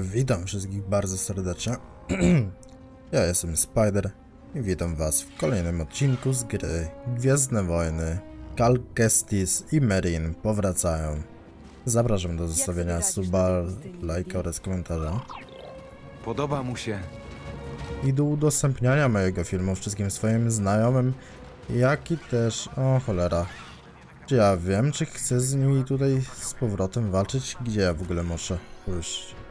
Witam wszystkich bardzo serdecznie. ja jestem Spider i witam was w kolejnym odcinku z gry Gwiezdne Wojny. Cal Kestis i Merin powracają. Zapraszam do zostawienia suba, lajka oraz komentarza. Podoba mu się. I do udostępniania mojego filmu wszystkim swoim znajomym, jak i też... O cholera. Czy ja wiem, czy chcę z nimi tutaj z powrotem walczyć? Gdzie ja w ogóle muszę pójść?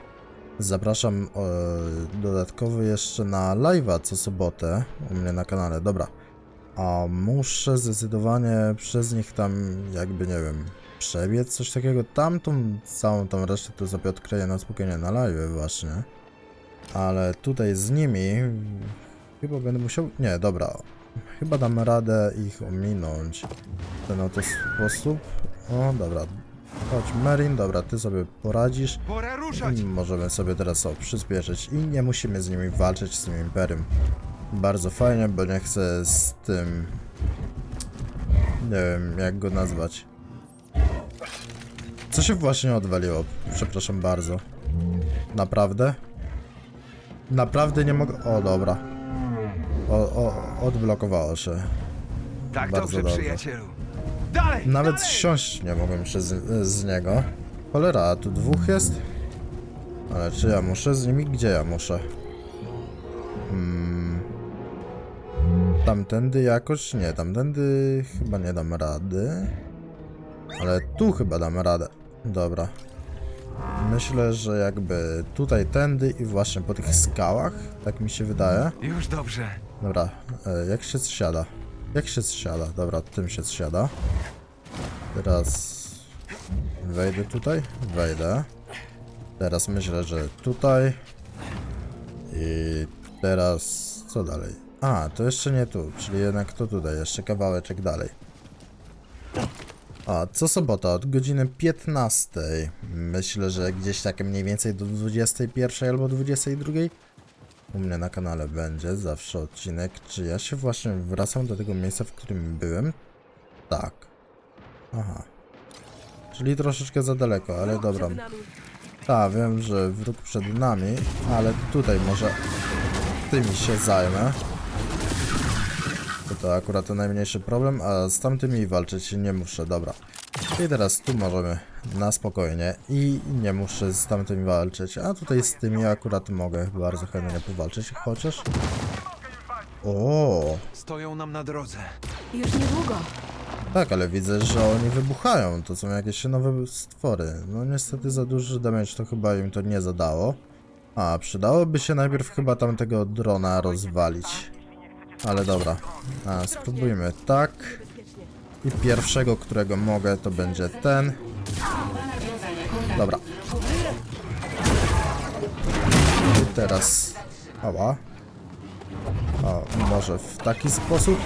Zapraszam e, dodatkowo jeszcze na live'a co sobotę u mnie na kanale. Dobra. A muszę zdecydowanie przez nich tam jakby, nie wiem, przebiec, coś takiego. Tamtą całą tą resztę to sobie odkryję na spokojnie na live właśnie. Ale tutaj z nimi chyba będę musiał... Nie, dobra. Chyba dam radę ich ominąć w ten oto sposób. O, dobra. Chodź, Merin, dobra, ty sobie poradzisz. Pora ruszać! I możemy sobie teraz o, przyspieszyć i nie musimy z nimi walczyć, z tym Imperium. Bardzo fajnie, bo nie chcę z tym... Nie wiem, jak go nazwać. Co się właśnie odwaliło? Przepraszam bardzo. Naprawdę? Naprawdę nie mogę... O, dobra. O, o, odblokowało się. Tak Bardzo dobrze, dobrze. przyjacielu. Dalej! Nawet dalej! nie mogłem się z, z niego. Cholera, a tu dwóch jest? Ale czy ja muszę z nimi? Gdzie ja muszę? Hmm. Tamtędy jakoś? Nie, tamtędy chyba nie dam rady. Ale tu chyba dam radę. Dobra. Myślę, że jakby tutaj tędy i właśnie po tych skałach, tak mi się wydaje. Już dobrze. Dobra, e, jak się zsiada? Jak się zsiada? Dobra, tym się zsiada. Teraz wejdę tutaj? Wejdę. Teraz myślę, że tutaj. I teraz co dalej? A, to jeszcze nie tu, czyli jednak to tutaj, jeszcze kawałeczek dalej. A, co sobota od godziny 15. Myślę, że gdzieś tak mniej więcej do 21 albo 22. U mnie na kanale będzie zawsze odcinek, czy ja się właśnie wracam do tego miejsca, w którym byłem? Tak. Aha. Czyli troszeczkę za daleko, ale dobra. Tak, wiem, że wróg przed nami, ale tutaj może tymi się zajmę. To, akurat najmniejszy problem, a z tamtymi walczyć nie muszę, dobra. I teraz tu możemy na spokojnie i nie muszę z tamtymi walczyć, a tutaj z tymi akurat mogę bardzo chętnie powalczyć, chociaż... O, Stoją nam na drodze. Już niedługo. tak, ale widzę, że oni wybuchają. To są jakieś nowe stwory. No niestety za duży damage to chyba im to nie zadało. A, przydałoby się najpierw chyba tamtego drona rozwalić. Ale dobra. A, spróbujmy tak. I pierwszego, którego mogę, to będzie ten. Dobra. I teraz... Ała. O, może w taki sposób?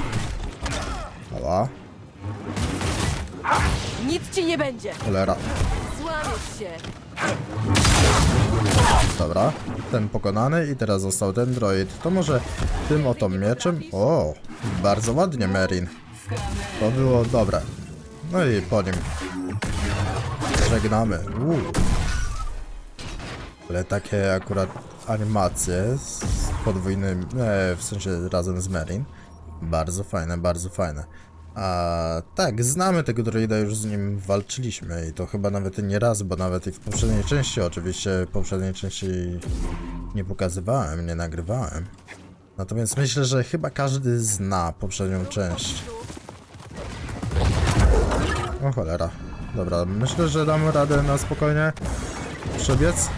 Ała. Nic ci nie będzie. Cholera. Złamiesz się. Dobra, ten pokonany i teraz został ten droid. To może tym oto mieczem? O, bardzo ładnie Merin. To było dobre. No i po nim. Żegnamy. Uuu. Ale takie akurat animacje z podwójnym, e, w sensie razem z Merin. Bardzo fajne, bardzo fajne. A tak, znamy tego droida, już z nim walczyliśmy i to chyba nawet nie raz, bo nawet i w poprzedniej części, oczywiście w poprzedniej części nie pokazywałem, nie nagrywałem. Natomiast myślę, że chyba każdy zna poprzednią część. O cholera. Dobra, myślę, że damy radę na spokojnie przebiec.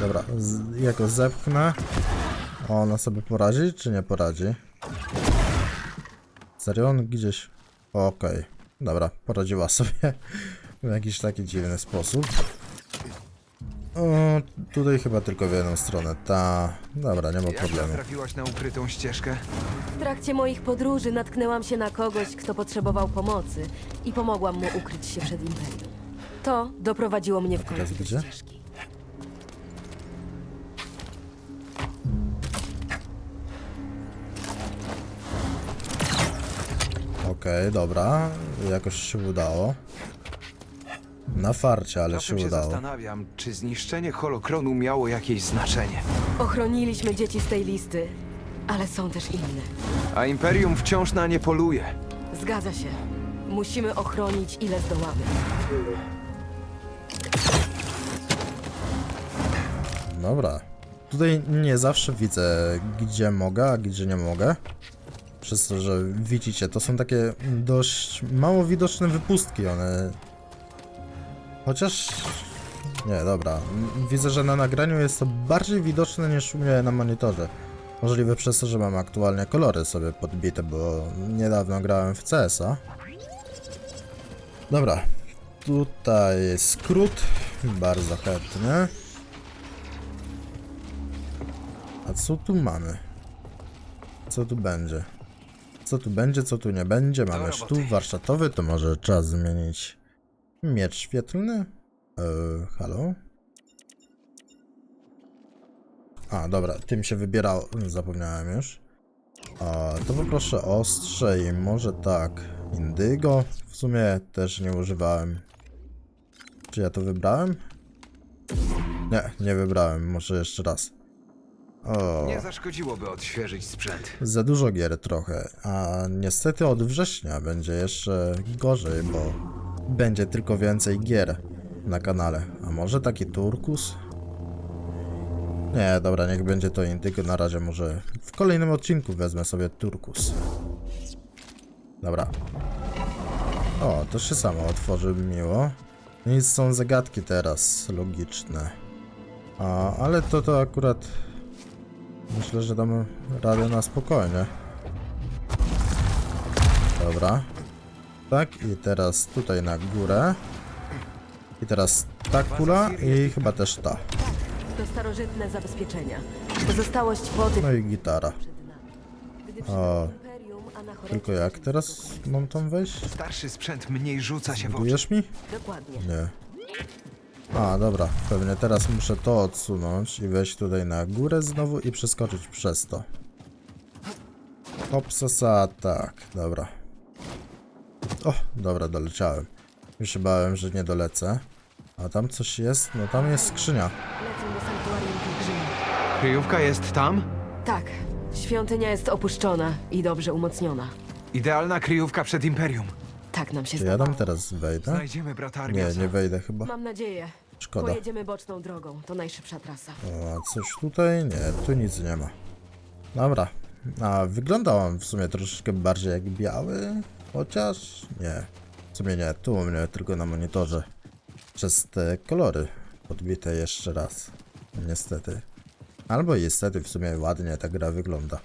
Dobra, z, ja go zepchnę. Ona sobie poradzi, czy nie poradzi? Serio? On gdzieś... Okej. Dobra, poradziła sobie w jakiś taki dziwny sposób. O, tutaj chyba tylko w jedną stronę. Ta... Dobra, nie ma Jak problemu. trafiłaś na ukrytą ścieżkę? W trakcie moich podróży natknęłam się na kogoś, kto potrzebował pomocy i pomogłam mu ukryć się przed Imperium. To doprowadziło mnie w teraz gdzie? ścieżki. Okej, dobra. Jakoś się udało. Na farcie, ale się Czasem się udało. zastanawiam, czy zniszczenie holokronu miało jakieś znaczenie. Ochroniliśmy dzieci z tej listy, ale są też inne. A Imperium wciąż na nie poluje. Zgadza się. Musimy ochronić ile zdołamy. Dobra. Tutaj nie zawsze widzę, gdzie mogę, a gdzie nie mogę. Przez to, że widzicie, to są takie dość mało widoczne wypustki, one... Chociaż... Nie, dobra. Widzę, że na nagraniu jest to bardziej widoczne niż u mnie na monitorze. Możliwe przez to, że mam aktualnie kolory sobie podbite, bo niedawno grałem w CS-a. Dobra. Tutaj jest skrót. Bardzo chętnie. A co tu mamy? Co tu będzie? Co tu będzie, co tu nie będzie? Mamy sztuk warsztatowy, to może czas zmienić miecz świetlny? Eee, halo? A, dobra, tym się wybierało, zapomniałem już. A, to poproszę ostrze i może tak, indygo. W sumie też nie używałem. Czy ja to wybrałem? Nie, nie wybrałem, może jeszcze raz. O, Nie zaszkodziłoby odświeżyć sprzęt. za dużo gier trochę, a niestety od września będzie jeszcze gorzej, bo będzie tylko więcej gier na kanale. A może taki turkus? Nie, dobra, niech będzie to indygo. Na razie może w kolejnym odcinku wezmę sobie turkus. Dobra. O, to się samo otworzy miło. Nic są zagadki teraz, logiczne. A, ale to to akurat Myślę, że damy radę na spokojnie. Dobra. Tak, i teraz tutaj na górę. I teraz ta kula i chyba też ta. To starożytne zabezpieczenia. Pozostałość po tym No i gitara. przed nami. Gdy O, Imperium, Tylko jak teraz mam tam wejść? Starszy sprzęt mniej rzuca się w oczy. Budujesz mi? Dokładnie. Nie. A, dobra. Pewnie teraz muszę to odsunąć i wejść tutaj na górę znowu i przeskoczyć przez to. Hopsasa, tak. Dobra. O, dobra, doleciałem. Już się bałem, że nie dolecę. A tam coś jest? No tam jest skrzynia. Do sanktuarium. Kryjówka jest tam? Tak. Świątynia jest opuszczona i dobrze umocniona. Idealna kryjówka przed Imperium. Tak nam się Czy ja tam teraz wejdę? Znajdziemy brata Nie, Armiasa. nie wejdę chyba. Mam nadzieję. Szkoda. Pojedziemy boczną drogą. To najszybsza trasa. O, a coś tutaj? Nie, tu nic nie ma. Dobra. A wygląda on w sumie troszeczkę bardziej jak biały, chociaż nie. W sumie nie, tu u mnie tylko na monitorze. Przez te kolory podbite jeszcze raz. Niestety. Albo niestety w sumie ładnie ta gra wygląda.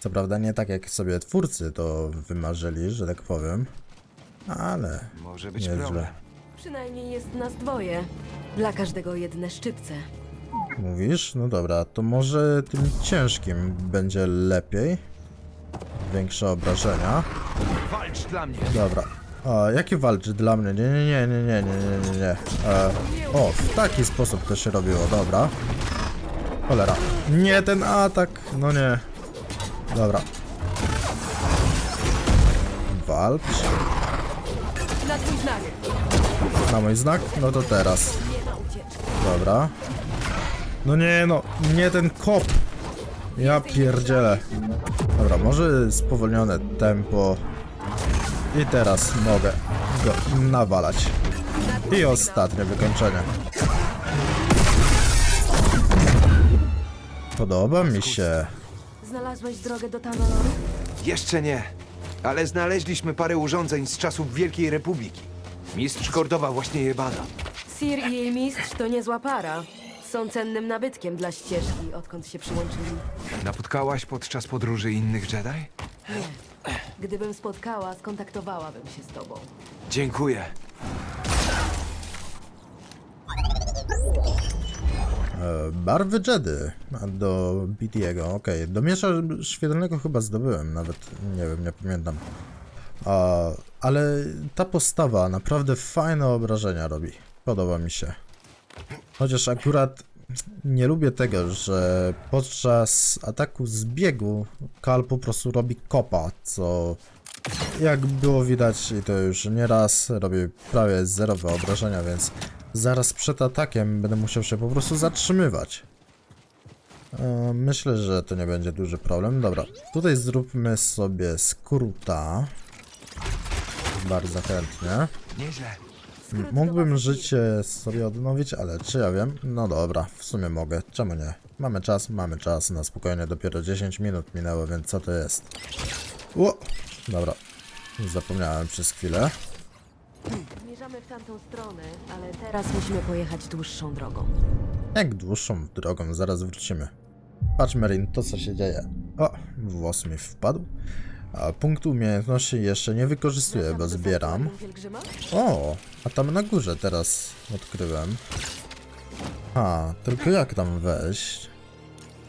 Co prawda nie tak jak sobie twórcy to wymarzyli, że tak powiem. Ale Może być Nieźle. problem. Przynajmniej jest nas dwoje. Dla każdego jedne szczypce. Mówisz? No dobra, to może tym ciężkim będzie lepiej. Większe obrażenia. Walcz dla mnie. Dobra. A, jakie walcz dla mnie? Nie, nie, nie, nie, nie, nie, nie, nie. E, o, w taki sposób to się robiło, dobra. Cholera. Nie, ten atak, no nie. Dobra. Walcz. Na twój znak. Na mój znak? No to teraz. Dobra. No nie, no, nie ten kop. Ja pierdzielę. Dobra, może spowolnione tempo. I teraz mogę go nawalać. I ostatnie wykończenie. Podoba mi się. Znalazłeś drogę do Tanaloru? Jeszcze nie. Ale znaleźliśmy parę urządzeń z czasów Wielkiej Republiki. Mistrz Kordowa właśnie je bada. Sir i jej mistrz to niezła para. Są cennym nabytkiem dla ścieżki, odkąd się przyłączyli. Napotkałaś podczas podróży innych Jedi? Nie. Gdybym spotkała, skontaktowałabym się z tobą. Dziękuję. E, Barwy Jedy a do BT'ego, okej. Do miecza świetlnego chyba zdobyłem, nawet nie wiem, nie pamiętam. A, ale ta postawa naprawdę fajne obrażenia robi. Podoba mi się. Chociaż akurat nie lubię tego, że podczas ataku z biegu Kal po prostu robi kopa, co Jak było widać i to już nie raz, robię prawie zerowe obrażenia, więc zaraz przed atakiem będę musiał się po prostu zatrzymywać. E, Myślę, że to nie będzie duży problem. Dobra, tutaj zróbmy sobie skróta. Bardzo chętnie. Nieźle. Mógłbym życie sobie odnowić, ale czy ja wiem? No dobra, w sumie mogę. Czemu nie? Mamy czas, mamy czas. Na spokojnie dopiero 10 minut minęło, więc co to jest? Ło! Dobra. Zapomniałem przez chwilę. Zmierzamy w tamtą stronę, ale teraz musimy pojechać dłuższą drogą. Jak dłuższą drogą, zaraz wrócimy. Patrz Merin, to co się dzieje. O, włos mi wpadł. A punktu umiejętności jeszcze nie wykorzystuję, bo zbieram. O, a tam na górze teraz odkryłem. A, tylko jak tam wejść?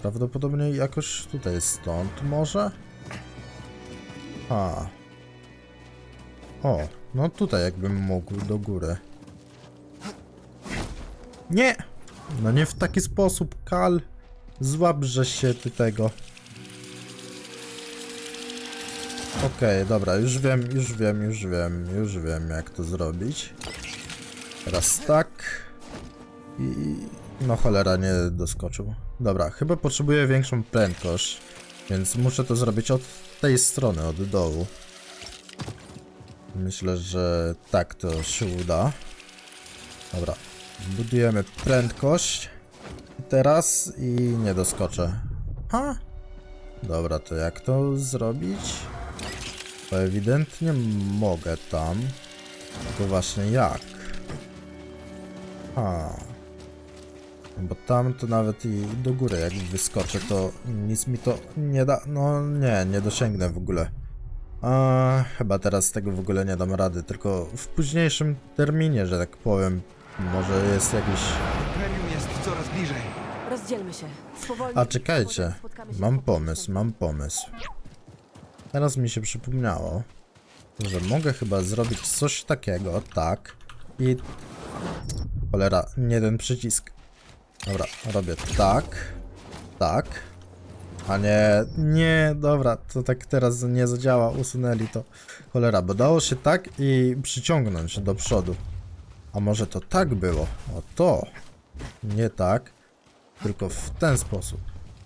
Prawdopodobnie jakoś tutaj stąd może? A. O, no tutaj jakbym mógł do góry. Nie! No nie w taki sposób, Kal. Złabrze się ty tego. Okej, dobra, już wiem, już wiem, już wiem, już wiem jak to zrobić. Teraz tak. I... No cholera, nie doskoczył. Dobra, chyba potrzebuję większą prędkość, więc muszę to zrobić od tej strony, od dołu. Myślę, że tak to się uda. Dobra, budujemy prędkość. Teraz i nie doskoczę. Ha? Dobra, to jak to zrobić? Ewidentnie mogę tam. Tylko właśnie jak? A. Bo tam to nawet i do góry jak wyskoczę, to nic mi to nie da. No nie, nie dosięgnę w ogóle. A, chyba teraz tego w ogóle nie dam rady, tylko w późniejszym terminie, że tak powiem. Może jest jakiś. Imperium jest coraz bliżej. Rozdzielmy się. Spowolnij A czekajcie, mam po pomysł, mam pomysł. Teraz mi się przypomniało, że mogę chyba zrobić coś takiego, tak. I. Cholera, nie ten przycisk. Dobra, robię tak. Tak. A nie, nie, dobra, to tak teraz nie zadziała, usunęli to. Cholera, bo dało się tak i przyciągnąć do przodu. A może to tak było? O to. Nie tak, tylko w ten sposób.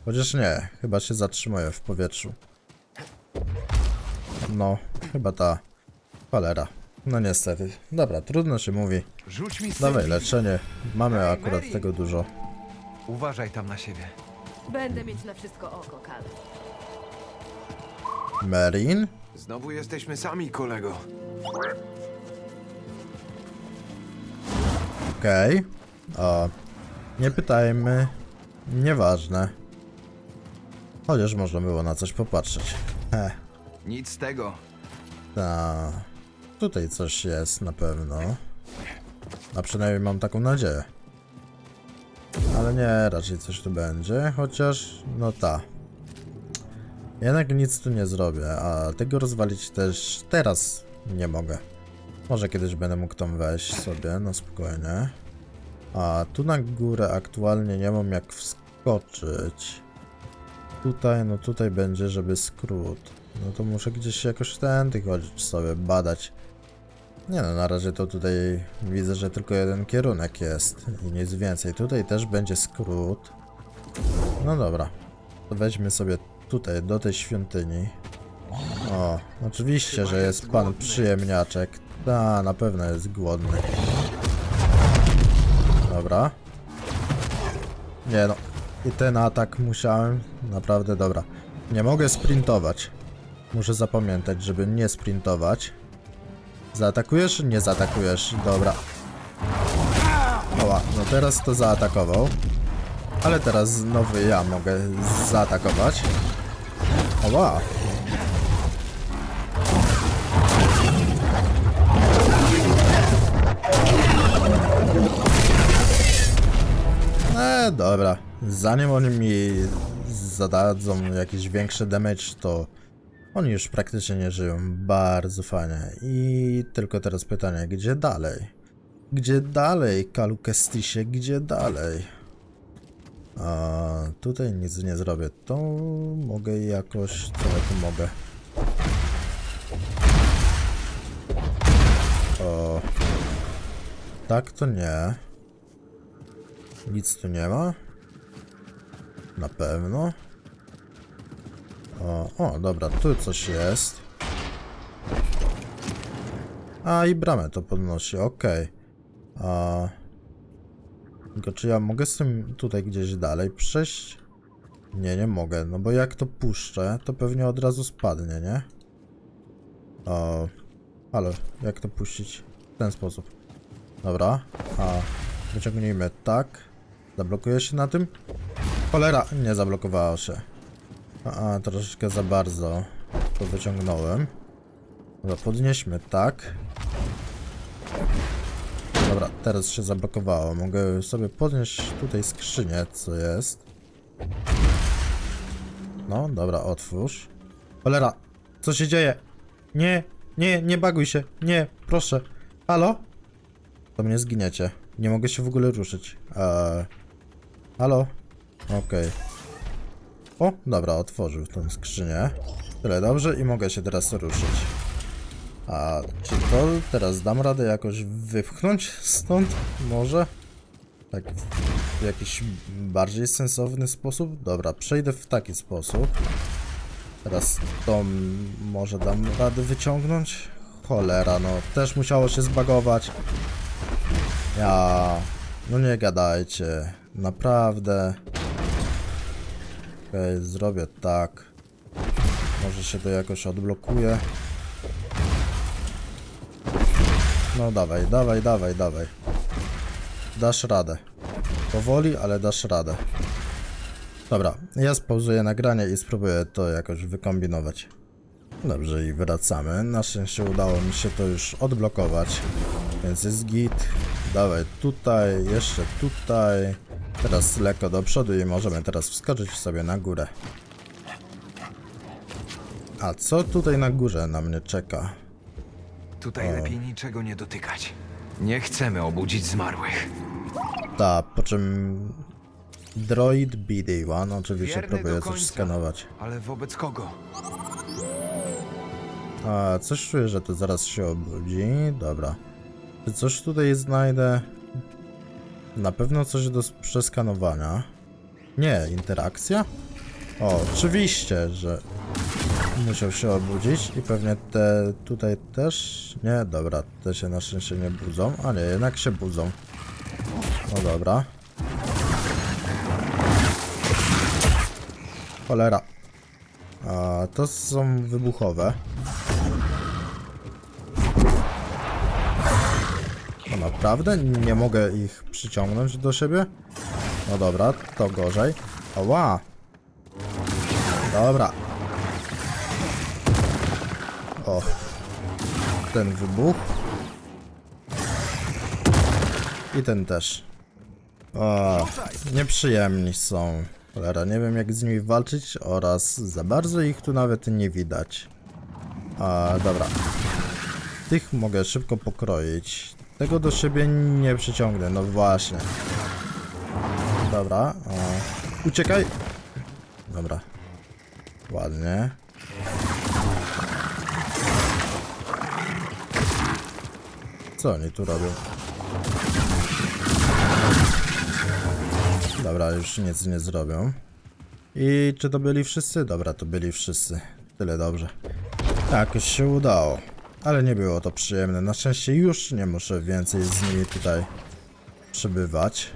Chociaż nie, chyba się zatrzymuję w powietrzu. No, chyba ta cholera. No niestety. Dobra, trudno się mówi. Rzuć mi Dawaj leczenie. Mamy Ej, akurat Mary! tego dużo. Uważaj tam na siebie. Będę mieć na wszystko oko, Kal. Merin? Znowu jesteśmy sami, kolego. Okej. O. Nie pytajmy. Nieważne. Chociaż można było na coś popatrzeć. Heh. Nic z tego. Ta. Tutaj coś jest na pewno. A przynajmniej mam taką nadzieję. Ale nie, raczej coś tu będzie, chociaż no ta. Jednak nic tu nie zrobię, a tego rozwalić też teraz nie mogę. Może kiedyś będę mógł tam wejść sobie, no spokojnie. A tu na górę aktualnie nie mam jak wskoczyć. Tutaj, no tutaj będzie, żeby skrót. No to muszę gdzieś jakoś tędy chodzić sobie, badać. Nie no, na razie to tutaj widzę, że tylko jeden kierunek jest i nic więcej. Tutaj też będzie skrót. No dobra, weźmy sobie tutaj, do tej świątyni. O, oczywiście, że jest pan przyjemniaczek. Ta, na pewno jest głodny. Dobra. Nie no, i ten atak musiałem, naprawdę dobra. Nie mogę sprintować. Muszę zapamiętać, żeby nie sprintować. Zaatakujesz? Nie zaatakujesz. Dobra. Oła, no teraz to zaatakował. Ale teraz znowu ja mogę zaatakować. Oła. E, dobra. Zanim oni mi zadadzą jakiś większy damage, to oni już praktycznie nie żyją. Bardzo fajnie. I tylko teraz pytanie, gdzie dalej? Gdzie dalej, Kalukestisie? Gdzie dalej? A tutaj nic nie zrobię. To mogę jakoś... Co ja tu mogę? O... Tak to nie. Nic tu nie ma. Na pewno. O, o, dobra, tu coś jest. A i bramę to podnosi, okej. A. Tylko czy ja mogę z tym tutaj gdzieś dalej przejść? Nie, nie mogę, no bo jak to puszczę, to pewnie od razu spadnie, nie? O. Ale jak to puścić? W ten sposób. Dobra, a wyciągnijmy tak. Zablokuje się na tym? Cholera, nie zablokowało się. A, a troszeczkę za bardzo to wyciągnąłem. Dobra, podnieśmy tak. Dobra, teraz się zablokowało. Mogę sobie podnieść tutaj skrzynię, co jest. No, dobra, otwórz. Cholera, co się dzieje? Nie, nie, nie baguj się. Nie, proszę. Halo? To mnie zginiecie. Nie mogę się w ogóle ruszyć. Eee, halo? Okej. O, dobra, otworzył tą skrzynię. Tyle dobrze i mogę się teraz ruszyć. A czy to teraz dam radę jakoś wypchnąć stąd? Może? Tak w jakiś bardziej sensowny sposób? Dobra, przejdę w taki sposób. Teraz to może dam radę wyciągnąć? Cholera, no też musiało się zbagować. Ja... No nie gadajcie. Naprawdę. Okej, zrobię tak. Może się to jakoś odblokuje. No dawaj, dawaj, dawaj, dawaj. Dasz radę. Powoli, ale dasz radę. Dobra, ja spauzuję nagranie i spróbuję to jakoś wykombinować. Dobrze, i wracamy. Na szczęście udało mi się to już odblokować, więc jest git. Dawaj tutaj, jeszcze tutaj. Teraz lekko do przodu i możemy teraz wskoczyć sobie na górę. A co tutaj na górze na mnie czeka? Tutaj lepiej niczego nie dotykać. Nie chcemy obudzić zmarłych. Ta, po czym droid BD-1 oczywiście Wierny próbuje do coś końca. skanować. Ale wobec kogo? A, coś czuję, że to zaraz się obudzi. Dobra. Czy coś tutaj znajdę? Na pewno coś do przeskanowania. Nie, interakcja? O, oczywiście, że musiał się obudzić i pewnie te tutaj też... Nie, dobra, te się na szczęście nie budzą, a nie, jednak się budzą. No dobra. Cholera. A, to są wybuchowe. Naprawdę? Nie mogę ich przyciągnąć do siebie? No dobra, to gorzej. Oła! Dobra. O. Ten wybuch. I ten też. O, nieprzyjemni są. Cholera, nie wiem jak z nimi walczyć oraz za bardzo ich tu nawet nie widać. A, dobra. Tych mogę szybko pokroić. Tego do siebie nie przyciągnę, no właśnie. Dobra, o. Uciekaj! Dobra. Ładnie. Co oni tu robią? Dobra, już nic nie zrobią. I czy to byli wszyscy? Dobra, to byli wszyscy. Tyle dobrze. Jakoś się udało. Ale nie było to przyjemne. Na szczęście już nie muszę więcej z nimi tutaj przebywać.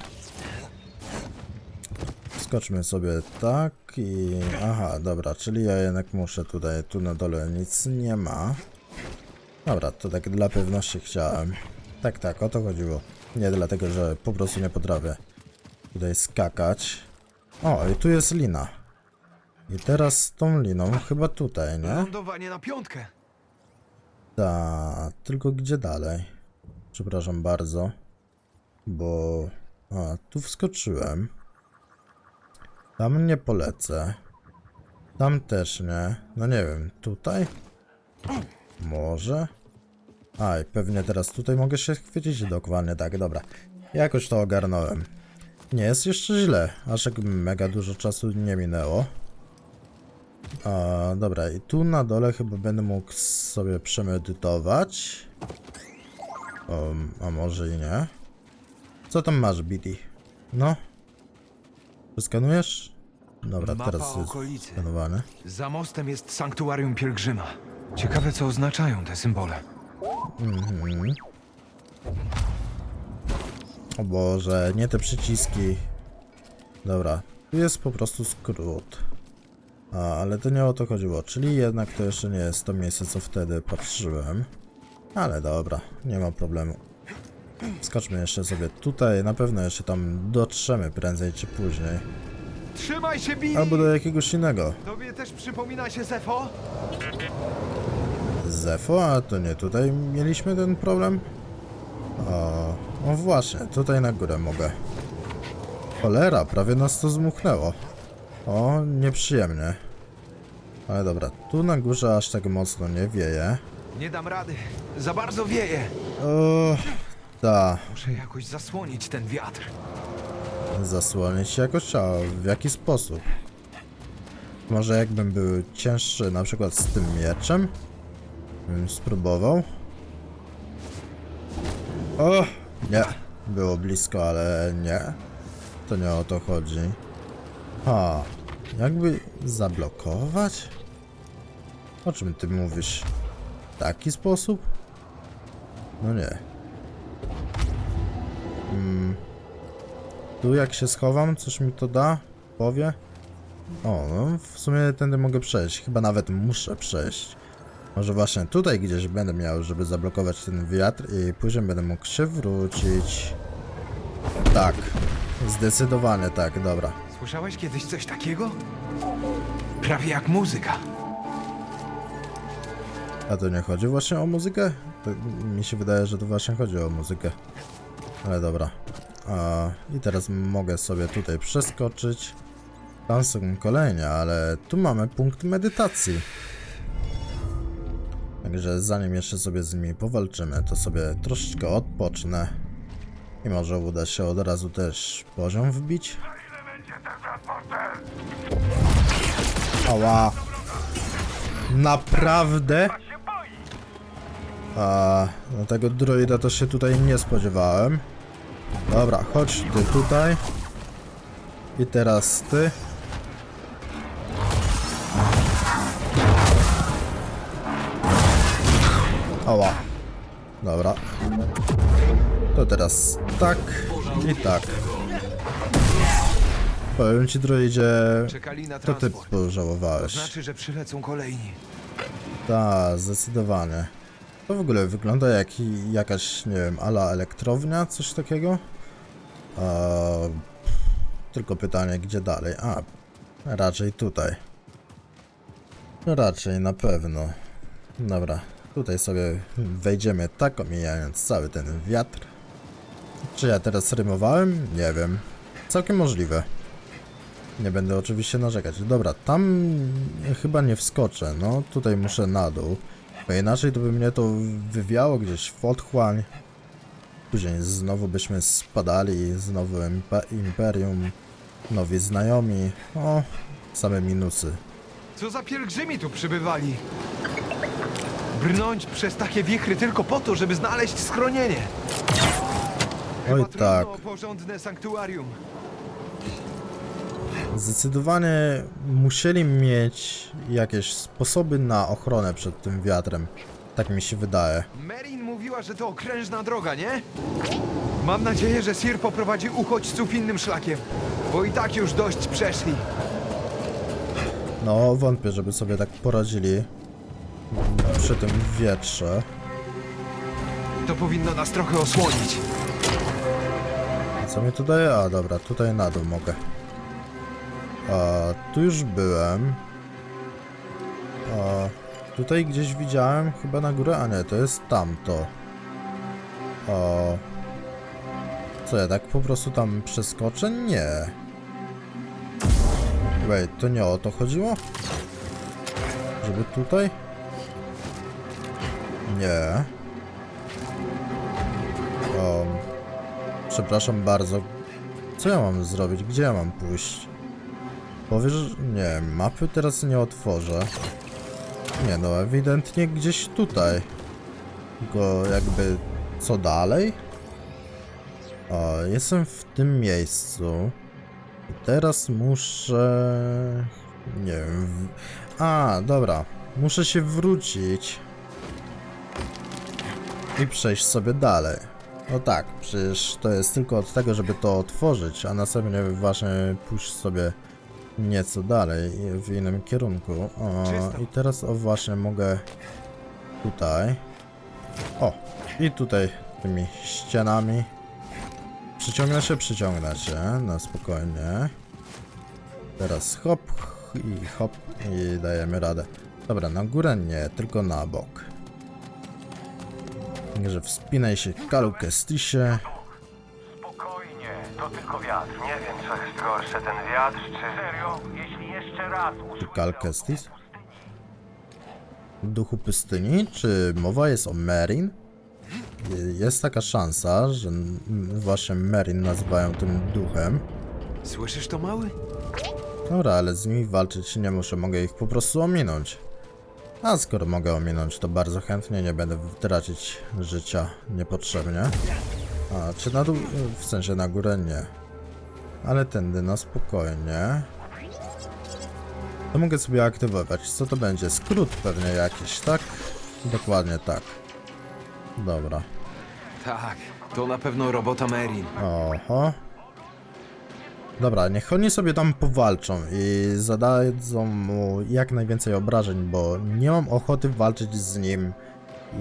Skoczmy sobie tak i... Aha, dobra, czyli ja jednak muszę tutaj, tu na dole nic nie ma. Dobra, to tak dla pewności chciałem. Tak, tak, o to chodziło. Nie dlatego, że po prostu nie potrafię tutaj skakać. O, i tu jest lina. I teraz z tą liną chyba tutaj, nie? Lądowanie na piątkę. Ta, tylko gdzie dalej? Przepraszam bardzo. Bo... A, tu wskoczyłem. Tam nie polecę. Tam też nie. No nie wiem, tutaj? Może? A, i pewnie teraz tutaj mogę się chwycić dokładnie, tak, dobra. Jakoś to ogarnąłem. Nie jest jeszcze źle, aż jak mega dużo czasu nie minęło. A, dobra, i tu na dole chyba będę mógł sobie przemedytować. Um, a może i nie. Co tam masz, BD? No? Przeskanujesz? Dobra, Mapa teraz jest okolicy. skanowany. Za mostem jest sanktuarium pielgrzyma. Ciekawe, co oznaczają te symbole. Mhm. O Boże, nie te przyciski. Dobra, tu jest po prostu skrót. A, ale to nie o to chodziło, czyli jednak to jeszcze nie jest to miejsce, co wtedy patrzyłem. Ale dobra, nie ma problemu. Skoczmy jeszcze sobie tutaj, na pewno jeszcze tam dotrzemy prędzej czy później. Trzymaj się, Billy! Albo do jakiegoś innego. Tobie też przypomina się Zefo? Zefo, a to nie tutaj mieliśmy ten problem? O, o właśnie, tutaj na górę mogę. Cholera, prawie nas to zmuchnęło. O, nieprzyjemnie. Ale dobra, tu na górze aż tak mocno nie wieje. Nie dam rady. Za bardzo wieje. O, ta, Muszę jakoś zasłonić ten wiatr. zasłonić jakoś, a w jaki sposób? Może jakbym był cięższy na przykład z tym mieczem? Bym spróbował. O! Nie. Było blisko, ale nie. To nie o to chodzi. Ha. Jakby zablokować? O czym ty mówisz? W taki sposób? No nie. Tu jak się schowam, coś mi to da? Powie? O, no w sumie tędy mogę przejść. Chyba nawet muszę przejść. Może właśnie tutaj gdzieś będę miał, żeby zablokować ten wiatr i później będę mógł się wrócić. Tak. Zdecydowanie tak, dobra. Słyszałeś kiedyś coś takiego? Prawie jak muzyka. A to nie chodzi właśnie o muzykę? To mi się wydaje, że to właśnie chodzi o muzykę. Ale dobra. A, I teraz mogę sobie tutaj przeskoczyć. Tam są kolejne, ale tu mamy punkt medytacji. Także zanim jeszcze sobie z nimi powalczymy, to sobie troszeczkę odpocznę. I może uda się od razu też poziom wbić. Ała. Naprawdę? No tego droida to się tutaj nie spodziewałem. Dobra, chodź ty tutaj. I teraz ty. Oła. Dobra. To teraz tak i tak. Powiem ci droidzie, Czekali na to ty transport. To pożałowałeś. znaczy, że przylecą kolejni. Tak, zdecydowanie. To w ogóle wygląda jak jakaś, nie wiem, ala elektrownia, coś takiego? Eee, tylko pytanie, gdzie dalej? A, raczej tutaj. Raczej na pewno. Dobra, tutaj sobie wejdziemy tak, omijając cały ten wiatr. Czy ja teraz rymowałem? Nie wiem. Całkiem możliwe. Nie będę oczywiście narzekać. Dobra, tam chyba nie wskoczę. No, tutaj muszę na dół. Bo inaczej to by mnie to wywiało gdzieś w otchłań. Później znowu byśmy spadali, znowu impe imperium, nowi znajomi. O, same minusy. Co za pielgrzymi tu przybywali? Brnąć przez takie wichry tylko po to, żeby znaleźć schronienie. Chyba Oj trudno tak, porządne sanktuarium. Zdecydowanie musieli mieć jakieś sposoby na ochronę przed tym wiatrem. Tak mi się wydaje. Merin mówiła, że to okrężna droga, nie? Mam nadzieję, że Sir poprowadzi uchodźców innym szlakiem, bo i tak już dość przeszli. No, wątpię, żeby sobie tak poradzili przy tym wietrze. To powinno nas trochę osłonić. Co mi tu daje? A dobra, tutaj na dół mogę. A tu już byłem. A tutaj gdzieś widziałem, chyba na górę, a nie, to jest tamto. O. Co ja tak po prostu tam przeskoczę? Nie. Wait, to nie o to chodziło? Żeby tutaj? Nie. O. Przepraszam bardzo. Co ja mam zrobić? Gdzie ja mam pójść? Powiesz, nie, mapy teraz nie otworzę. Nie no, ewidentnie gdzieś tutaj. Tylko jakby, co dalej? O, jestem w tym miejscu. I teraz muszę... Nie wiem... W... A, dobra. Muszę się wrócić. I przejść sobie dalej. No tak, przecież to jest tylko od tego, żeby to otworzyć, a następnie właśnie pójść sobie nieco dalej w innym kierunku. O, i teraz o właśnie mogę tutaj. O, i tutaj tymi ścianami. Przyciągnę się, przyciągnę się, na spokojnie. Teraz hop i hop i dajemy radę. Dobra, na górę nie, tylko na bok. Także wspinaj się, Kalu Kestisie. To tylko wiatr. Nie wiem, co jest gorsze, ten wiatr czy... Serio? Jeśli jeszcze raz usłyszę Kal o Kestis? Duchu pustyni? Czy mowa jest o Merin? Jest taka szansa, że właśnie Merin nazywają tym duchem. Słyszysz to, mały? Dobra, ale z nimi walczyć nie muszę, mogę ich po prostu ominąć. A skoro mogę ominąć, to bardzo chętnie nie będę tracić życia niepotrzebnie. A, czy na dół? W sensie na górę nie. Ale tędy na spokojnie. To mogę sobie aktywować. Co to będzie? Skrót pewnie jakiś, tak? Dokładnie tak. Dobra. Tak, to na pewno robota Merin. Oho. Dobra, niech oni sobie tam powalczą i zadadzą mu jak najwięcej obrażeń, bo nie mam ochoty walczyć z nim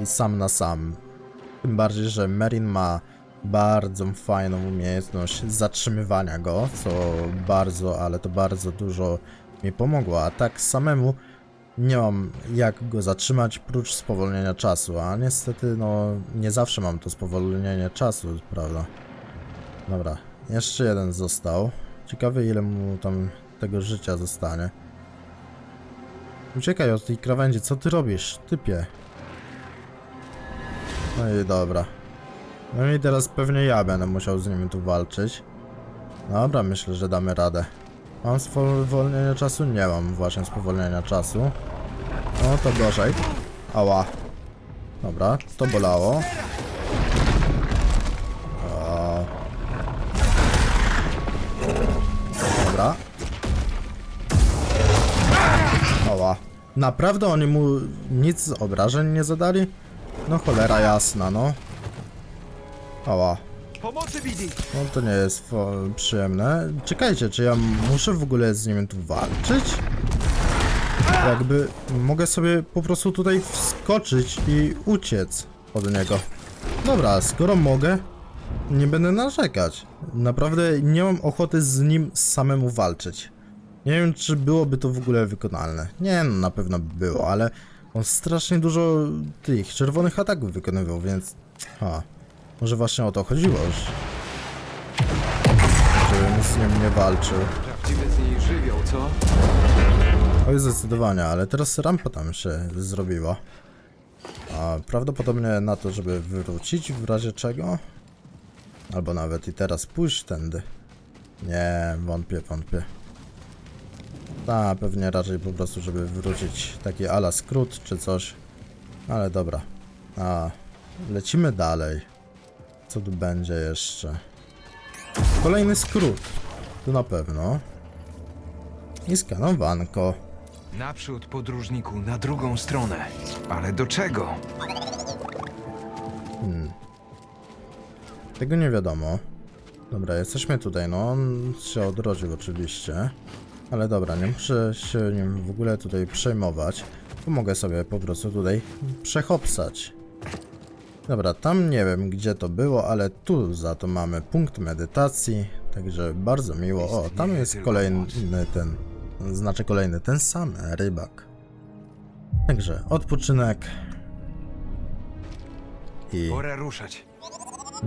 i sam na sam. Tym bardziej, że Merin ma bardzo fajną umiejętność zatrzymywania go, co bardzo, ale to bardzo dużo mi pomogło, a tak samemu nie mam jak go zatrzymać prócz spowolnienia czasu, a niestety no nie zawsze mam to spowolnienie czasu, prawda? Dobra, jeszcze jeden został. Ciekawy ile mu tam tego życia zostanie. Uciekaj od tej krawędzi, co ty robisz, typie? No i dobra. No i teraz pewnie ja będę musiał z nimi tu walczyć. Dobra, myślę, że damy radę. Mam spowolnienie czasu? Nie mam właśnie spowolnienia czasu. No to gorzej. Ała. Dobra, to bolało. Dobra. Ała. Naprawdę oni mu nic z obrażeń nie zadali? No cholera jasna, no. Ała. No to nie jest przyjemne. Czekajcie, czy ja muszę w ogóle z nim tu walczyć? Jakby mogę sobie po prostu tutaj wskoczyć i uciec od niego. Dobra, skoro mogę, nie będę narzekać. Naprawdę nie mam ochoty z nim samemu walczyć. Nie wiem, czy byłoby to w ogóle wykonalne. Nie, no na pewno by było, ale on strasznie dużo tych czerwonych ataków wykonywał, więc... Ha, może właśnie o to chodziło już. Żebym z nim nie walczył. Prawdziwy z niej żywioł, co? Oj, zdecydowanie, ale teraz rampa tam się zrobiła. A prawdopodobnie na to, żeby wrócić w razie czego? Albo nawet i teraz pójść tędy. Nie, wątpię, wątpię. Ta, pewnie raczej po prostu, żeby wrócić taki ala skrót czy coś. Ale dobra. A, lecimy dalej. Co tu będzie jeszcze? Kolejny skrót. Tu na pewno. I skanowanko. Naprzód, podróżniku, na drugą stronę. Ale do czego? Tego nie wiadomo. Dobra, jesteśmy tutaj, no on się odrodził oczywiście. Ale dobra, nie muszę się nim w ogóle tutaj przejmować. Bo mogę sobie po prostu tutaj przechopsać. Dobra, tam nie wiem gdzie to było, ale tu za to mamy punkt medytacji. Także bardzo miło. O, tam jest kolejny ten, znaczy kolejny ten sam rybak. Także odpoczynek. I... Pora ruszać.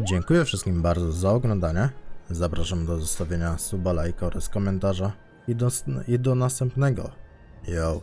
Dziękuję wszystkim bardzo za oglądanie. Zapraszam do zostawienia suba, lajka oraz komentarza. I do, I do następnego. Yo.